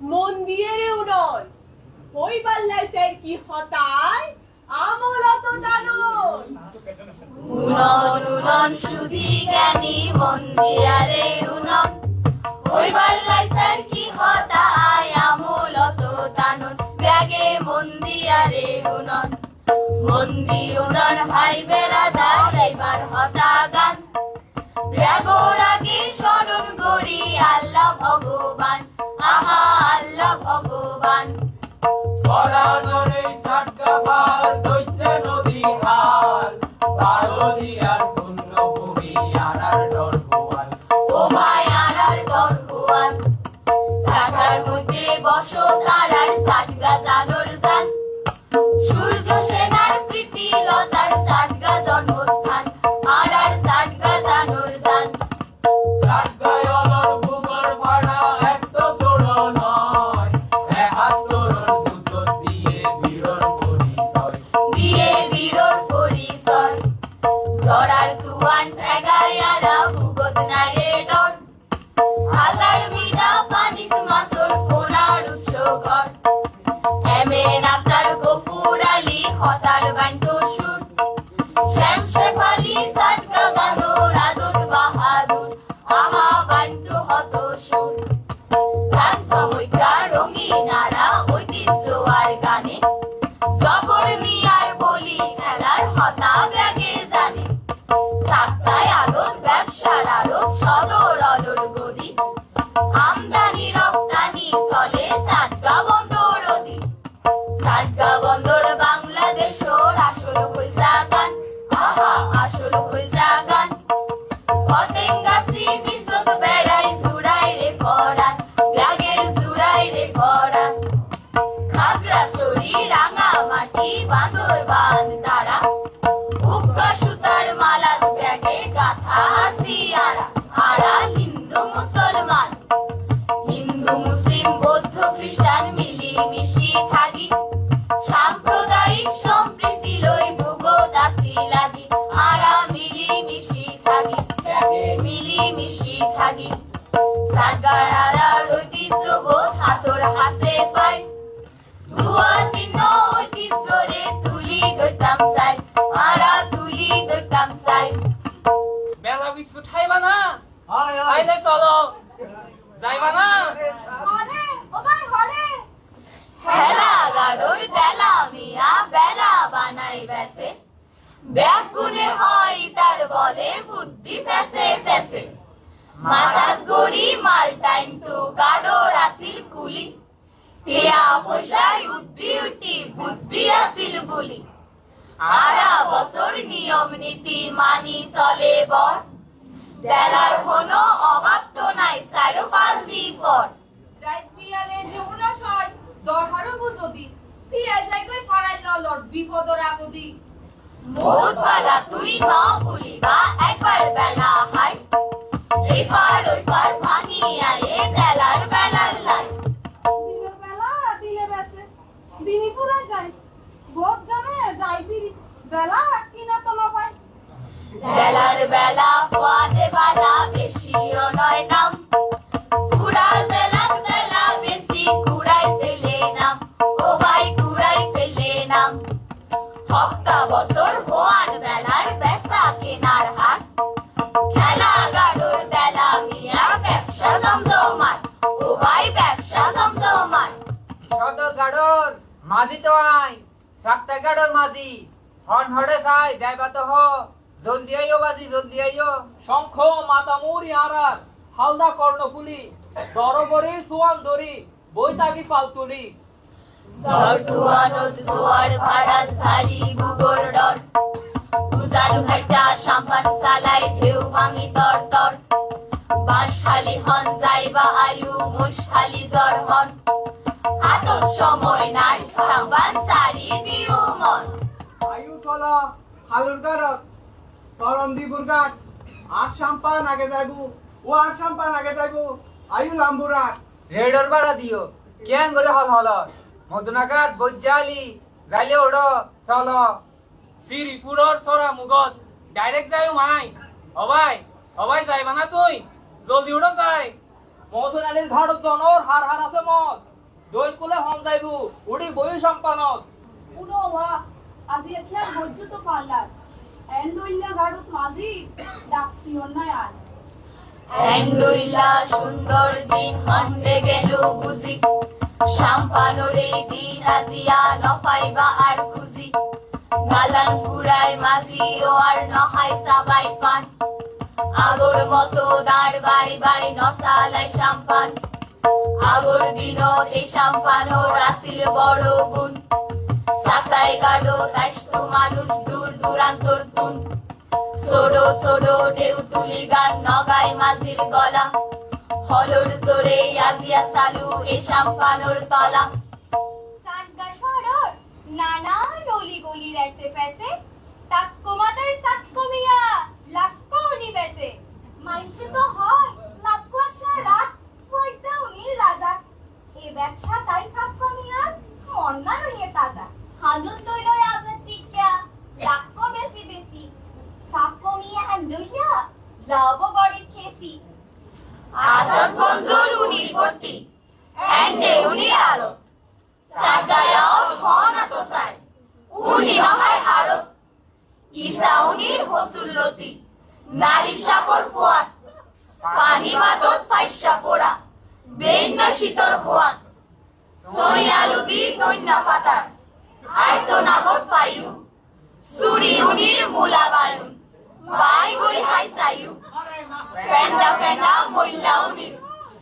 মন দিয়ে রে উনন ওই পাল্লাই স্যার কি হতায়? আমলত দানন উনন উনন সুধি জ্ঞানী মন্দিরারে উনন ওই বাল্লাই স্যার কি হতায়? আমূলত তানুন ব্যাগে মন্দিরারে উনন মন্দি উনন হাই বেড়া দাঁড়াইবার হতা গান। ব্যাগর আগে স্মরণ করি আল্লাহ ভগবান। আহা আল্লাহ ভগবান। পরাগরে সাটকাবার দৈত্যে নদী হাল পারদিয়ার পুণ্যভূমি আনার ডর ও ভাই আনার গর্ভয়ান সাগার মধ্যে বসো গান মিশি থাকি সাম্প্রদায়িক সম্প্রীতি লই লাগি। আরা মিলি মিশি থাকি মিলি মিশি থাকি সাগার আরার ঐতিহ্য বোধ হাতর হাসে পায় দুয়া তিন ঐতিহ্যরে তুলি দইতাম সাই আরা তুলি দইতাম সাই বেলা বিস্কুট খাইবা না? খাইলে চলো। যাইবা না? হরে ওবার হরে হেলা গাড়োর তেলা মিয়া বেলা বানাই বেসে ব্যাগুনে হয় তার বলে, বুদ্ধি ফেসে ফেসে। মাথাত গড়ি, মাল টাইম তো গাড়োর আসিল কুলি। টিয়া পয়সায় উদ্দি উঠি, বুদ্ধি আসিল বলি। আরা বছর নিয়ম নীতি মানি চলে বর। বেলার হনো অভাব তো নাই সারো পাল দি পর রাইত পিয়ালে যমুনা দরহারও বুঝদি। ফিয়াই যাই গই ফারাই ললর বিপদর আগদি। বহুত পালা তুই ন ভুলিবা একবার বেলা হাই এই পার ওই পার ভাঙি আয়ে বেলার বেলার লাই। দিনের বেলা দিনে বেসে দিনই পুরা যায় ভোগ জানে যাই বিরি বেলা কিনা তো না পাই বেলার বেলা পোয়াদে বালা বেশিও নয় নাম হপ্তা বছর হোয়ান বেলার বেসা কেনার হাট। আই সাতটা গাড়র মাঝি। হন হড়ে চাই যাইবা তো হ। জলদি আইও বাজি জলদি আইও শঙ্খ মাতামুরি আরার, হালদা কর্ণফুলি, দরবরে সোয়াল দরি বৈতাগি, পালতুলি। জটুয়ানত জোয়ার ভাড়াত ঝাড়ি বুগর ডর। উজান ঘাটা সাম্পান সালাই ঢেউ ভাঙি তর তর। বাঁশখালি হন যাইবা আয়ু মুশখালি জ্বর হন। হাতত সময় নাই সাম্পান সারি দিও মন। আয়ু চলা হালুর গারত সরম দিবুর গাট আট সাম্পান আগে যাইবু। ও আট সাম্পান আগে যাইবু। আয়ু লাম্বুরাট রেডর বাড়া দিও কেন করে হল হল মদনাঘাট বৈজালি গাইলে ওড়ো চলো। শ্রীপুরর সরা মুগত ডাইরেক্ট যাই মাই। হবাই হবাই যাইবা না তুই। জলদি উড়ো যাই। মহসেন আলীর ঘাট জনর হার হার আছে মত দই কুলে হন যাইবু উড়ি বই সম্পানত। উনো ওয়া আজি এতিয়া গজ্জু তো পাল্লার এন্ডুইল্লা গাড়ুত মাঝি ডাকছি অন্যায় আর এন্ডুইলা সুন্দর দিন মন্দে গেল বুঝি সাম্পানোর দিন আজিয়া নফাইবা আর খুঁজি গালান ফুরায় মাঝি ও আর নহাই সাবাই পান আগর মতো দাঁড় বাই বাই নসালাই সাম্পান আগর দিন এই সাম্পানোর আসিল বড় গুণ সাকাই গাডো দায়িত্ব মানুষ দূর দূরান্তর তুন সোডো সোডো ঢেউ তুলি গান নগাই মাঝির গলা হলর জোরে আজিয়া সালু এ সাম্পানোর তলা। সানগা শহর নানা নলি গলির এসে ফেসে তাক্কো মাদার সাক্কো মিয়া, লাক্কো উনি বেসে মাইনছে তো হয়, লাক্কো আসা রাত পয়দা উনি রাজা। এ ব্যবসা তাই সাক্কো মিয়া মন্না নইয়ে তাজা। হানুন তৈল আজার টিকা লাক্কো বেশি বেশি। সাক্কো মিয়া হান্ডুইয়া লাভ উনির ভর্তি এন্ডে উনি আরও সাদায়াও হনা তো সাই উনি নহায় হারো ইসা উনির হসুল্লতি নারী সাগর ফোয়াত পানি বাদত পাইসা পোড়া। বেন্ন শীতর ফোয়াত সইয়ালু দি দৈন্য পাতার আইতো নাগত পাইউ সুরি উনির।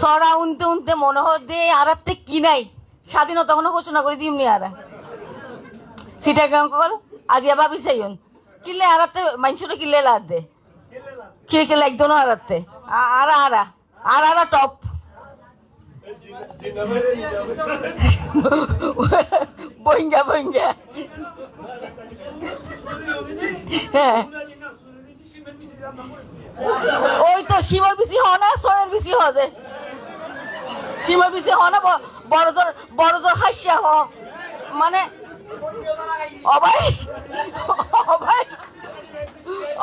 সরা উনতে উনতে মনে হচ্ছে আরাতে কি নাই। স্বাধীনতা কোনো ঘোষণা করে দিমনি আর। সিটা গান কল? আজি আবার বিচাইন কিলে আরাতে মানুষটা কিলে লাদ দে। কিলে কিলে একদম আরাতে আরা আরা আর আরা টপ। বইঙ্গা বইঙ্গা। হ্যাঁ। ওই তো শিমর বেশি হ না সয়ের বেশি হ যে। শিমর বেশি হ না বড় তোর বড় তোর হাসিয়া হ মানে অবাই অবাই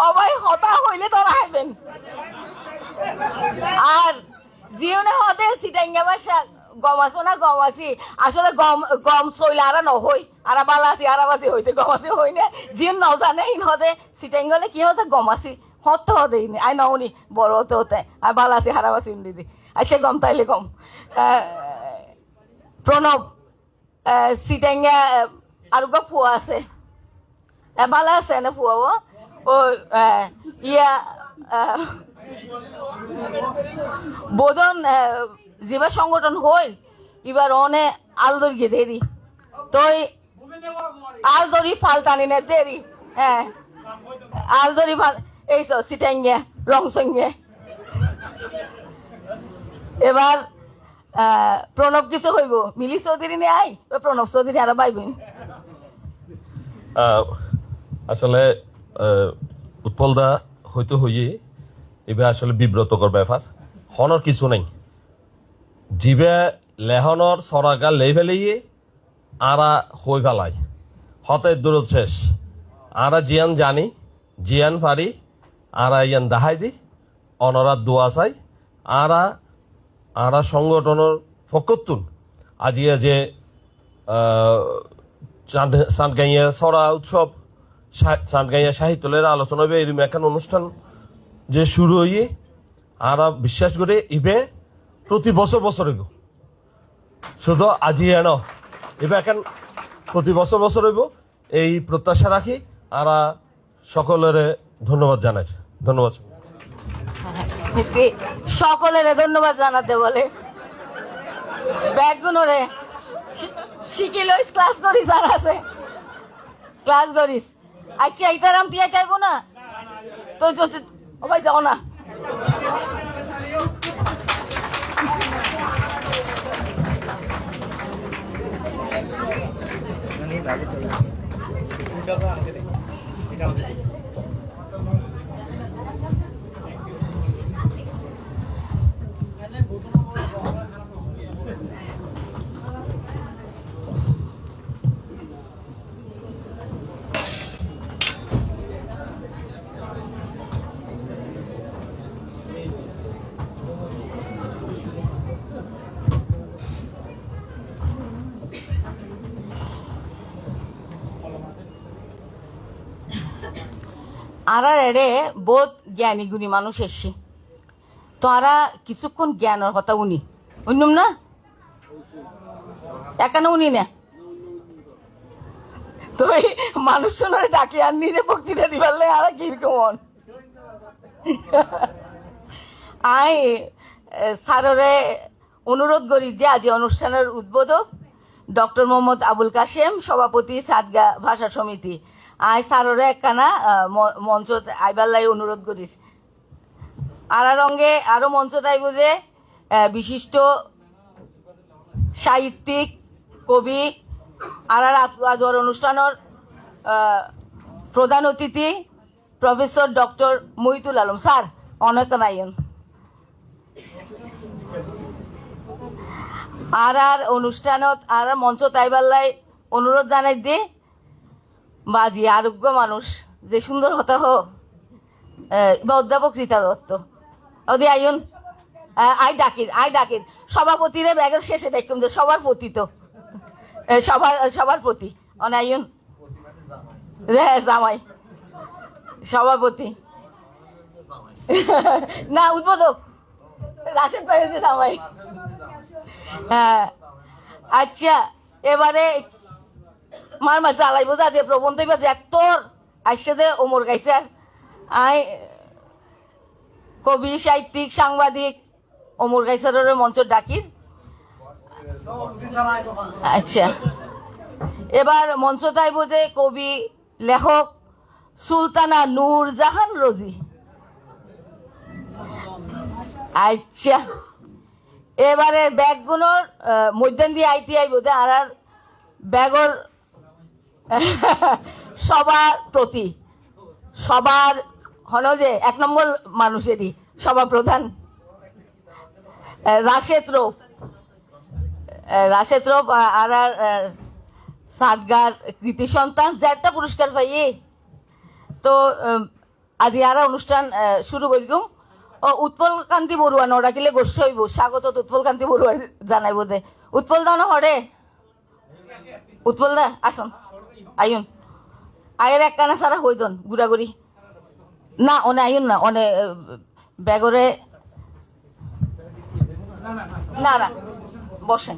অবাই হতা হইলে তোরা হাইবেন আর জিওনে হতে সিটাঙ্গা বাসা, গম আছো না, গম আছি। আসলে গম গম চইলে আর নহই, আর বালা আছি, আর বাসি হইতে গম আছি হই না। জিন নজানে ইন হতে সিটাঙ্গলে কি হতে গম আছি। হত হতে ইনি। আই নউনি বড় হতে হতে। আর বালা আছি হারা বাসি দিদি আচ্ছা গম, তাইলে গম। প্রণব সিটাঙ্গা আর গো ফুয়া আছে। বালা আছে না ফুয়া ও ইয়া বোধন যিবা সংগঠন হইল, এবার অনে আলদর গিয়ে দেরি। তই আলদরি ফাল টানি না দেরি হ্যাঁ। আলদরি ফাল এই রং সঙ্গে এবার প্রণব কিছু হইব মিলি চৌধুরী নে আই? প্রণব চৌধুরী আর আহ, আসলে উৎপলদা হয়তো হইয়ে এবার আসলে বিব্রতকর ব্যাপার। হনর কিছু নাই। জিবে লেহনর সরাগা লেই ফেলিয়ে আরা হই ফেলাই হতে দূরত শেষ। আরা জিয়ান জানি জিয়ান পারি আরা ইয়ান দাহাই দি, অনরা দোয়া চাই, আরা আরা সংগঠনের ফকতুন আজিয়া যে চাঁদগাইয়া সরা উৎসব চাঁদগাইয়া সাহিত্যের আলোচনা হবে এরকম একটা অনুষ্ঠান যে শুরু হইয়ে আরা বিশ্বাস করে ইবে প্রতি বছর বছর হইব শুধু আজি এন এবার এখন প্রতি বছর বছর হইব এই প্রত্যাশা রাখি আরা সকলের ধন্যবাদ জানাই। ধন্যবাদ। সকলের ধন্যবাদ জানাতে বলে। ব্যাগগুলো রে শিখি লইস ক্লাস করিস আর আছে। ক্লাস করিস। আচ্ছা ইতারাম তিয়া চাইব না? তো ও ভাই যাও না। আর এরে বহুত জ্ঞানী গুণী মানুষ এসছে। তো আরা কিছুক্ষণ জ্ঞানের কথা উনি। উন্নম না? একানো উনি না? তো মানুষ শোনারে ডাকি আর নিজে বক্তৃতা দিবারলে আর কীরকম হন? আই স্যাররে অনুরোধ করি যে আজ অনুষ্ঠানের উদ্বোধক ডক্টর মোহাম্মদ আবুল কাশেম, সভাপতি সাদগা ভাষা সমিতি। আই স্যাররে একখানা মঞ্চ আইবার লাই অনুরোধ করি আর রঙে আরও মঞ্চ তাইব যে বিশিষ্ট সাহিত্যিক, কবি, আর আর অনুষ্ঠানের প্রধান অতিথি, professor doctor Mohitul Alam. Sir, অনেক নাইন। আর আর অনুষ্ঠানত আর আর মঞ্চ তাইবাল্লাই অনুরোধ জানাই দে। বাজি, আরোগ্য মানুষ। যে সুন্দর হতা হো বা অধ্যাপক রীতা দত্ত। ওদি আইন আই ডাকির আই ডাকির। সভাপতিরে ব্যাগের শেষে দেখুন যে সবার প্রতি তো। সবার সবার প্রতি। অনায়ন হ্যাঁ জামাই। সভাপতি না, উদ্বোধক। রাশেদ ভাই জামাই। হ্যাঁ। আচ্ছা এবারে মার মা চালাইবো যা যে প্রবন্ধ এবার যে তোর। আসছে যে ওমর গাইছে। আই, কবি, সাহিত্যিক, সাংবাদিক অমর গাইসারের মঞ্চ ডাকির। আচ্ছা। এবার মঞ্চ চাইব যে কবি, লেখক, সুলতানা নূর জাহান রোজি। আচ্ছা। এবারে ব্যাগগুলোর মধ্যান দিয়ে আইতে আইব যে আর ব্যাগর সবার প্রতি। সবার যে এক নম্বর মানুষেরই সভা প্রধান আহ, রাশেদ রৌফ। রাশেদ রৌফ আর আর সাটগার কৃতি সন্তান যারটা পুরস্কার পাইয়ে। তো আজি আর অনুষ্ঠান শুরু করিম ও উৎপল কান্তি বড়ুয়া নডাকিলে গোষ্ঠ হইব। স্বাগত উৎপল কান্তি বড়ুয়া জানাইব দে। উৎপল দা না হরে উৎপল দা আসুন। আইন আয়ের এক কানা সারা হইদন ঘুরাঘুরি। না অনে আইন না আহ, ব্যাগরে না না বসেন।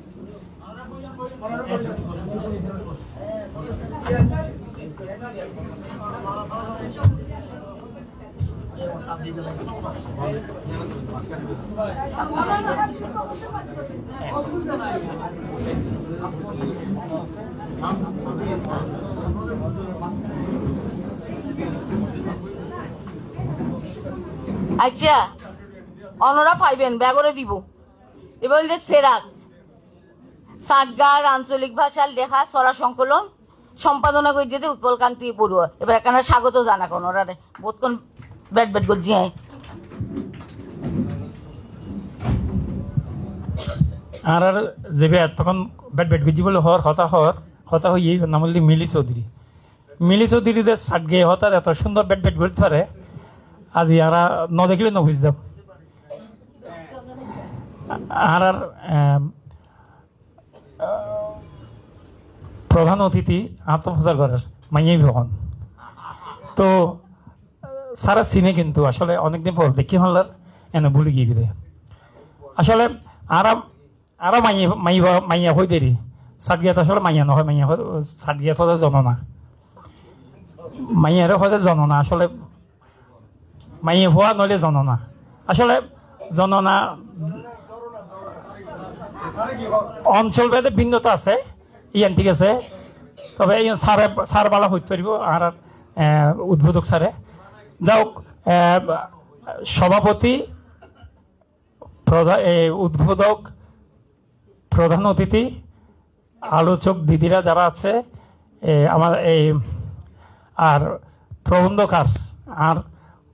আচ্ছা অনরা পাইবেন, ব্যাগরে দিব। এবার হইলে সেরাক সাতগার আঞ্চলিক ভাষার লেখা সরা সংকলন সম্পাদনা করে দিতে উৎপল কান্তি পড়ুয়া। এবার এখানে স্বাগত জানা কোন ওরা বোধ ব্যাট ব্যাট করছি হ্যাঁ আর আর যেবে তখন ব্যাট ব্যাট গুজি বলে হর, হতা হর, হতা হই নাম হলি মিলি চৌধুরী। মিলি চৌধুরীদের সাট গিয়ে হতার এত সুন্দর ব্যাট ব্যাট করতে পারে, আজ ইয়ারা ন দেখলে ন বুঝতাম আর আর প্রধান অতিথি আত্মপ্রচার করার, মাইয়াই ভবন তো সারা সিনে কিন্তু আসলে অনেকদিন পর দেখি হলার এনে ভুলে গিয়ে গেলে আসলে আরাম আরও মাইয়া মাইয়া হই দেরি। সাতগিয়াত আসলে মাইয়া নহয়, মাইয়া সাতগিয়াত হতে জননা মাইয়ারে হতে জননা আসলে মাইয়া হওয়া নলে জননা আসলে জননা অঞ্চল ভেদে ভিন্নতা আছে, ইয়ান ঠিক আছে। তবে সারে সার বালা হইতে পারিব আর উদ্বোধক স্যারে যাওক সভাপতি উদ্বোধক, প্রধান অতিথি, আলোচক দিদিরা যারা আছে আমার এই আর প্রবন্ধকার, আর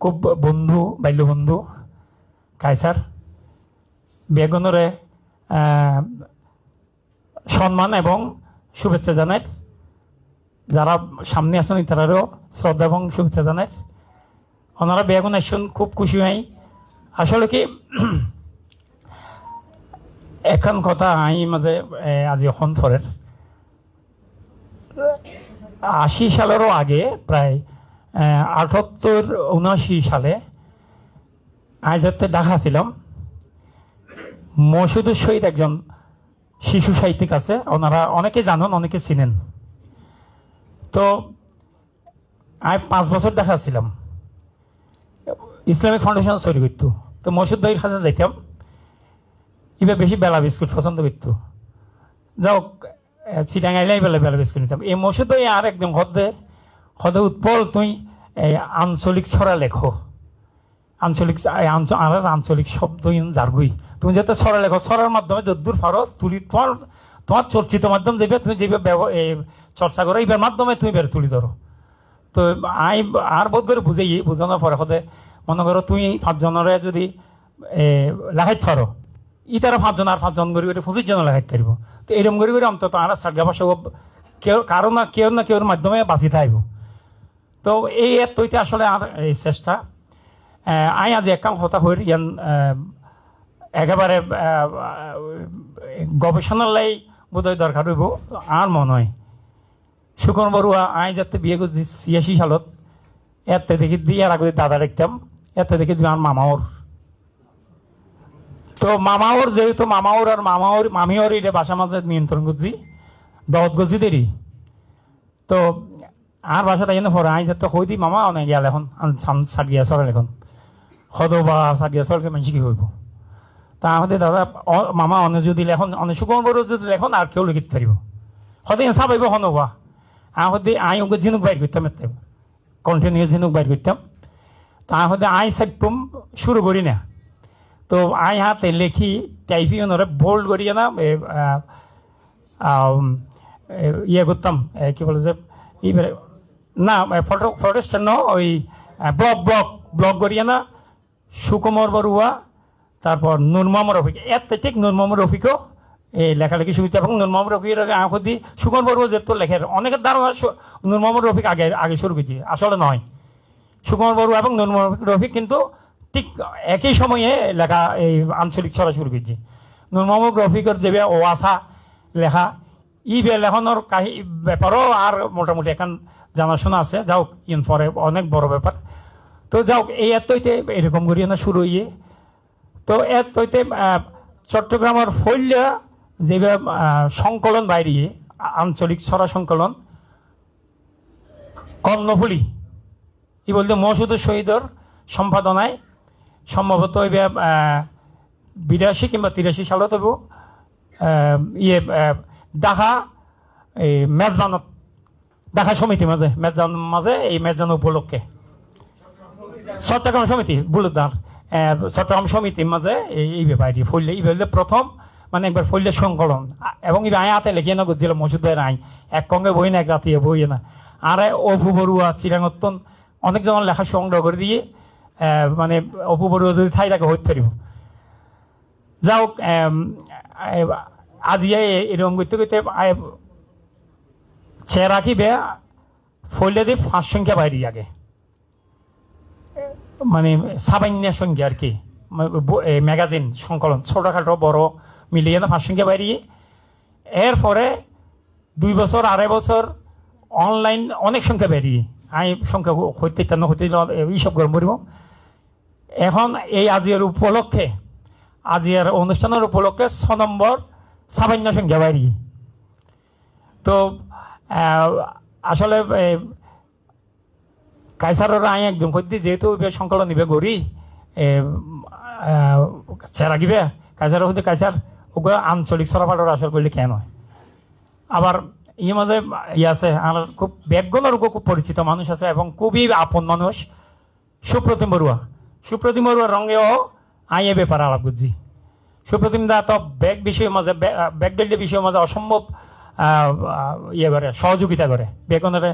খুব বন্ধু বাল্য বন্ধু কাইসার বেগুনরে সম্মান এবং শুভেচ্ছা জানাই। যারা সামনে আছেন, তারারও শ্রদ্ধা এবং শুভেচ্ছা জানাই। ওনারা বেগুন আসুন খুব খুশি হই আসলে কি এখন কথা আই মাঝে আজি এখন ফরের আশি সালেরও আগে প্রায় আটাত্তর উনআশি সালে আজ যাতে ছিলাম। মসুদুর শহীদ একজন শিশু সাহিত্যিক আছে, ওনারা অনেকে জানেন, অনেকে চিনেন। তো আমি পাঁচ বছর দেখা ছিলাম। ইসলামিক ফাউন্ডেশন তৈরি করতো। তো মসুদ ভাইয়ের কাছে যাইতাম। এবার বেশি বেলা বিস্কুট পছন্দ করতো। যাও চিটাং আইলাই বেলা বেলা বিস্কুট নিতাম। এই মসুদ ভাই আর একদম হদে হদে উৎপল তুই এই আঞ্চলিক ছড়া লেখো। আঞ্চলিক আর আঞ্চলিক শব্দ জারগুই। তুমি যাতে ছড়া লেখো, ছড়ার মাধ্যমে যদ্দূর পারো, তুলি, তোমার তোমার চর্চিত মাধ্যম যেবে, তুমি এই চর্চা করো, এইবার মাধ্যমে তুমি বের তুলি ধরো। তো আই, আর বোধ করে বুঝাই, বুঝানোর পরে হতে মনে করো তুই পাঁচজনরে যদি এ, লেখাইতে পারো ই তারা পাঁচজন আর পাঁচজন করে করে পঁচিশ জন লেখাইতে পারব। তো এরকম করে করে অন্তত আর সার্গা ভাষা কারও না কেউ না কেউর মাধ্যমে বাঁচি থাকব। তো এই এর তৈতে আসলে আর এই চেষ্টা। আই আজি একাম হতা হই ইয়ান একেবারে গবেষণার লাই বোধহয় দরকার হইব আর মনে হয়। সুকন বড়ুয়া আই যাতে বিয়ে করছি ছিয়াশি সালত এতে দেখি দিয়ে আর আগে দাদা দেখতাম। এতে দেখি আমার মামাওর। তো মামাওর যেহেতু মামাওর আর মামাওর মামিওর এটা বাসা মাঝে নিয়ন্ত্রণ করছি, দহত করছি দেরি। তো আর বাসা তাই না পরে আই যাতে হই দি মামা অনেক গেল এখন সাত গিয়া সরাল এখন। হদ বা সাত গিয়া সরকে মানুষ কি হইব? তা আমাদের দাদা মামা অনে যদি এখন অনে সুকন বড় যদি লেখন আর কেউ লিখিতে পারিব হতে চাবাইব হনবা আহতে আই ওকে ঝিনুক বাইর করতাম এতে। কন্টিনিউ ঝিনুক বাইর করতাম তা হতে আই সাইপম শুরু করি না। তো আই হাতে লেখি, টাইপি ওনারে বোল্ড করিয়ে না ইয়ে করতাম কি বলে যে না ফটো ফটো স্ট্যান্ড ওই ব্লক ব্লক ব্লক করিয়ে না, সুকুমার বড়ুয়া, তারপর নুর মোহাম্মদ রফিক এত ঠিক নুর মোহাম্মদ রফিকও এই লেখালেখি সুবিধা এবং নুর মোহাম্মদ রফিকের আগে আঁকো দি, সুকুমার বড়ুয়া যেহেতু লেখের অনেকের ধারণা সু- নুর রফিক আগে আগে শুরু করছি আসলে নয়। সুকুমার বড়ুয়া এবং নুর মোহাম্মদ রফিক কিন্তু ঠিক একই সময়ে লেখা এই আঞ্চলিক ছড়া শুরু করছি। নুর মোহাম্মদ রফিকের যে ও আশা লেখা ই লেখনের কাহি ব্যাপারও আর মোটামুটি এখন জানাশোনা আছে। যাও ইন পরে অনেক বড় ব্যাপার। তো যাও এই এতইতে এরকম করিয়ে না শুরু ইয়ে তো আহ, চট্টগ্রামের ফৈল্যা আহ, সংকলন বাইরিয়ে আঞ্চলিক ছড়া সংকলন কর্ণফুলি। ই বলতে মসুদুর শহীদর সম্পাদনায় সম্ভবত এবার বিরাশি কিংবা তিরাশি সালত হইব আহ, ইয়ে ঢাকা এই মেজবানত ঢাকা সমিতি মাঝে মেজবান মাঝে এই মেজবান উপলক্ষে। চট্টগ্রাম সমিতি বুলুদার চট্টগ্রাম সমিতির মাঝে এই ব্যাপারটি ফলে এই হইলে প্রথম মানে একবার ফলে সংকলন। এবং এই আয় হাতে লেখিয়ে না করছিল মসুদের আই এক কঙ্গে বই না এক রাতে বই না। আর অপু বড়ুয়া চিরাঙত্তন অনেকজন লেখা সংগ্রহ করে দিয়ে মানে অপু বড়ুয়া যদি ঠাই তাকে হইতে পারিব। যাও আজি এরকম করতে করতে চেয়ে রাখিবে ফলে দিয়ে পাঁচ সংখ্যা বাইরে আগে। মানে সাবান্য সংখ্যা আর কি। ম্যাগাজিন, সংকলন, ছোটখাটো, বড়, মিলিয়ে না পাঁচ সংখ্যা বাইরে। এরপরে দুই বছর, আড়াই বছর, অনলাইন অনেক সংখ্যা বেরিয়ে আমি সংখ্যা হইতে ইত্যান্ন হইতে এইসব গরম করিব এখন এই আজিয়ার উপলক্ষে, আজিয়ার অনুষ্ঠানের উপলক্ষে ছ নম্বর সাবান্য সংখ্যা বাড়িয়ে তো আসলে কাইসারের আই একদম কইতে যেহেতু সংকলন নিবে গড়ি চেরা গিবে কাইসারের হইতে কাইসার ওগুলো আঞ্চলিক সরাফাটোর আসর করলে কেন হয়? আবার ইয়ে মাঝে ইয়ে আছে, আমার খুব ব্যাকগণের খুব পরিচিত মানুষ আছে এবং খুবই আপন মানুষ। সুপ্রতিম বড়ুয়া। সুপ্রতিম বড়ুয়ার রঙেও আইয়ে ব্যাপার আলাপ বুঝছি সুপ্রতিম দা তো ব্যাগ বিষয়ের মাঝে, ব্যাগ ডেলির বিষয়ের মাঝে অসম্ভব ইয়ে করে, সহযোগিতা করে। বেকনের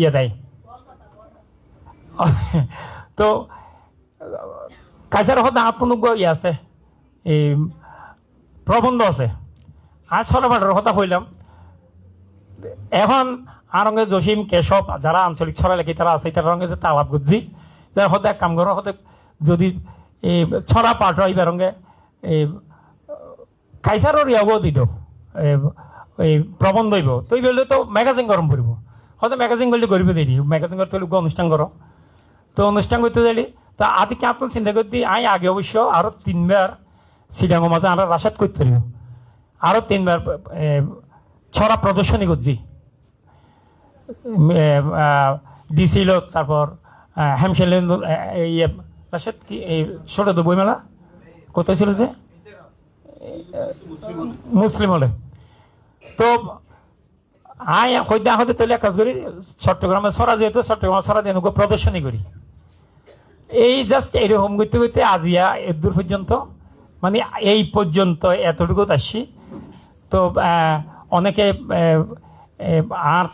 ইয়ে দেয়। তো কাছার হতে আত্মনুজ্ঞ ইয়ে আছে। এই প্রবন্ধ আছে। আজ সরবারের কথা কইলাম এখন আরঙ্গে জসিম, কেশব, যারা আঞ্চলিক ছড়া লেখি তারা আছে? তার রঙে যে তালাপ গুজি তার হতে কাম করো হতে যদি এই ছড়া পাঠ হয় রঙে এই কাইসারর ইয়াগো দিত এই প্রবন্ধ হইব। তো এই বললে তো ম্যাগাজিন গরম পড়ব। হয়তো ম্যাগাজিন করলে গরিব দেরি। ম্যাগাজিন করতে হলে অনুষ্ঠান করো। তো অনুষ্ঠান করতে যাইলি তো আদি কে আপনার চিন্তা করতে, আই আগে অবশ্য আরও তিনবার সিডাঙ্গ মাঝে আমরা রাসাত করতে পারিব আরও তিনবার ছড়া প্রদর্শনী করছি। ডিসি লোক, তারপর হেমশেল ইয়ে রাশেদ কি, এই তো বইমেলা? কোথায় ছিল যে? মুসলিম হলে। তো, আয় হইতে হতে এক কাজ করি, চট্টগ্রামে ছড়া যেহেতু, চট্টগ্রামে ছড়া দিয়ে প্রদর্শনী করি। এই জাস্ট এরকম করতে করতে আজিয়া এদূর পর্যন্ত মানে এই পর্যন্ত এতটুকু আসছি। তো অনেকে আর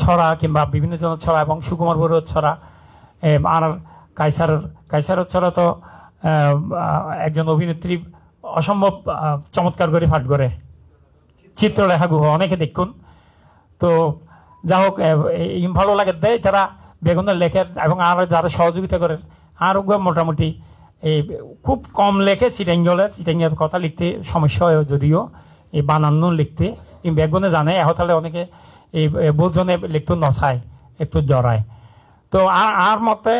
ছড়া কিংবা বিভিন্ন জনের ছড়া এবং সুকুমার বড়ুয়ার ছড়া আর কাইসার কাইসারের ছড়া তো একজন অভিনেত্রী অসম্ভব চমৎকার করে ফাট করে। চিত্রলেখা গুহ, অনেকে দেখুন। তো, যা হোক ভালো লাগে দেয় তারা বেগুনের লেখের এবং আর যারা সহযোগিতা করেন, আর মোটামুটি এই খুব কম লেখে চিটাঙ্গলে চিটাঙ্গের কথা লিখতে সমস্যা হয় যদিও। এই বানান্ন লিখতে। বেগুনে জানে এহতালে অনেকে এই বোধজনে লিখতে নচায় একটু জড়ায়। তো আর আর মতে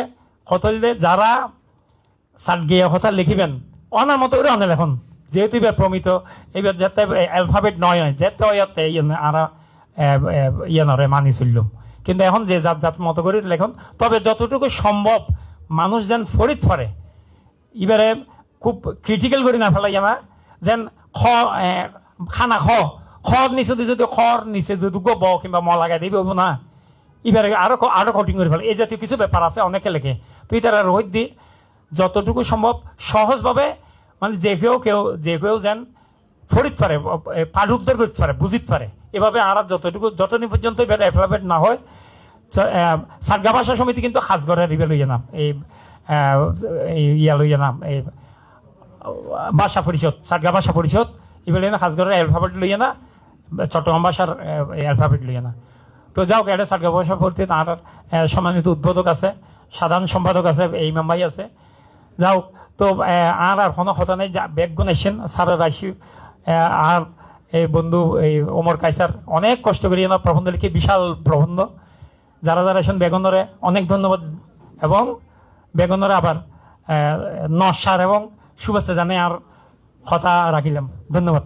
হতলে যারা সাত গিয়ে লিখিবেন, অনার মতো করে অনেক এখন যেহেতু এবার প্রমিত এবার যাতে অ্যালফাবেট নয়, যেতে ইয়াতে আর ইয়ে নরে মানি চললাম। কিন্তু এখন যে জাত জাত মতো করে লেখন, তবে যতটুকু সম্ভব মানুষ যেন ফরিদ ফরে এবারে খুব ক্রিটিক্যাল করে না ফেলাই না যেন খ খানা খ। খর নিচে যদি খর নিচে যদি গ ব কিংবা ম লাগাই দিবি না। এবারে আরও আরও কঠিন করে ফেলে এই জাতীয় কিছু ব্যাপার আছে অনেকে লেখে। তুই তারা রোহিত দি যতটুকু সম্ভব সহজভাবে মানে যে কেউ কেউ যে কেউ যেন ফরিদ পারে পাঠকদের করতে পারে বুঝিতে পারে এভাবে আর যতটুকু যতদিন পর্যন্ত এবার অ্যালফাবেট না হয় সারগা ভাষা সমিতি কিন্তু খাসগড়ের ইবে লইয়া নাম এই ইয়া লইয়া নাম এই ভাষা পরিষদ সারগা ভাষা পরিষদ এবার না খাসগড়ের অ্যালফাবেট লইয়া না চট্টগ্রাম ভাষার অ্যালফাবেট লইয়া না তো যাও এটা সারগা ভাষা পড়তে তার সম্মানিত উদ্বোধক আছে, সাধারণ সম্পাদক আছে, এই মেম্বাই আছে। যাও তো আর আর কোনো কথা নেই, যা, বেগগুন আসছেন স্যারের আর এই বন্ধু, এই, ওমর কাইসার অনেক কষ্ট করি না প্রবন্ধ লিখে, বিশাল প্রবন্ধ। যারা যারা আসেন বেগনরে, অনেক ধন্যবাদ, এবং বেগনরে আবার নসার এবং শুভেচ্ছা জানে আর কথা রাখিলাম। ধন্যবাদ।